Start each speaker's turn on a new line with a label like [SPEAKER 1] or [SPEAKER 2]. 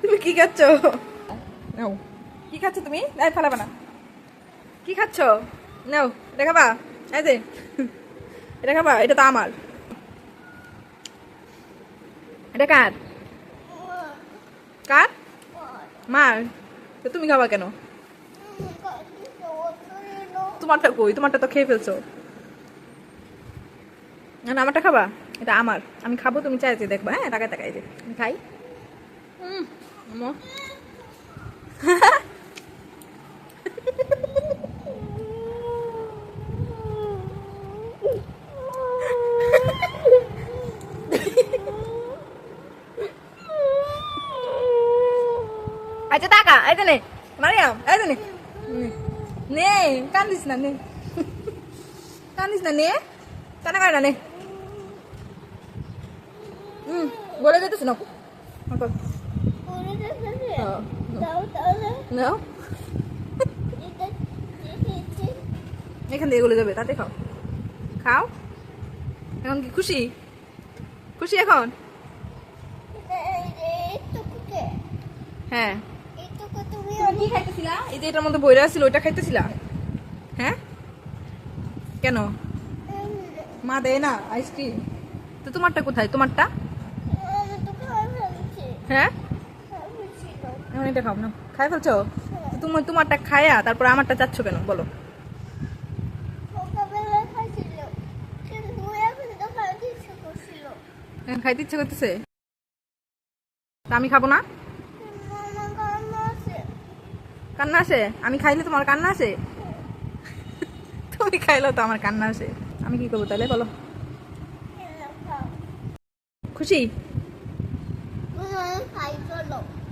[SPEAKER 1] তুমি কি খাচ্ছ? নাও। কি খাচ্ছ তুমি? এই ফেলাবে না। কি খাচ্ছ? নাও এটা খাবা। এই যে এটা খাবা এটা তো আমার। এটা কার? কার? মার। তো তুমি খাবা কেন? তোমারটা কই? তোমারটা তো খেয়ে ফেলছো। না না, আমারটা খাবা। এটা আমার। আমি খাব, তুমি চাইছি দেখবা হ্যাঁ? টাকায় টাকায় যে খাই। আচ্ছা টাকা যে নে। নে। কান্দিস না, নে। কান্দিস না, নে। কানা কানা নে বলে যেতেছ না। নাও। এখান থেকে এগুলো যাবে তাতে খাও। খাও। এখন কি খুশি? খুশি এখন? হ্যাঁ। কি খাইতেছিলা? এই যে এটার মধ্যে বইরা ছিল ওইটা খাইতেছিলা? হ্যাঁ? কেন? মা দেয় না আইসক্রিম তো তোমারটা কোথায়? তোমারটা? হ্যাঁ? এটা খাও না। খাই ফেলছো? তুমি তোমারটা খায়া তারপর আমারটা চাচ্ছ কেন? বলো। খাইতে ইচ্ছে করতেছে? তা আমি খাব না? কান্না আসে আমি খাইলে তোমার কান্না আসে তুমি খাইলেও তো আমার কান্না আসে আমি কি করব তাহলে বলো। খুশি? 我想要一个龙。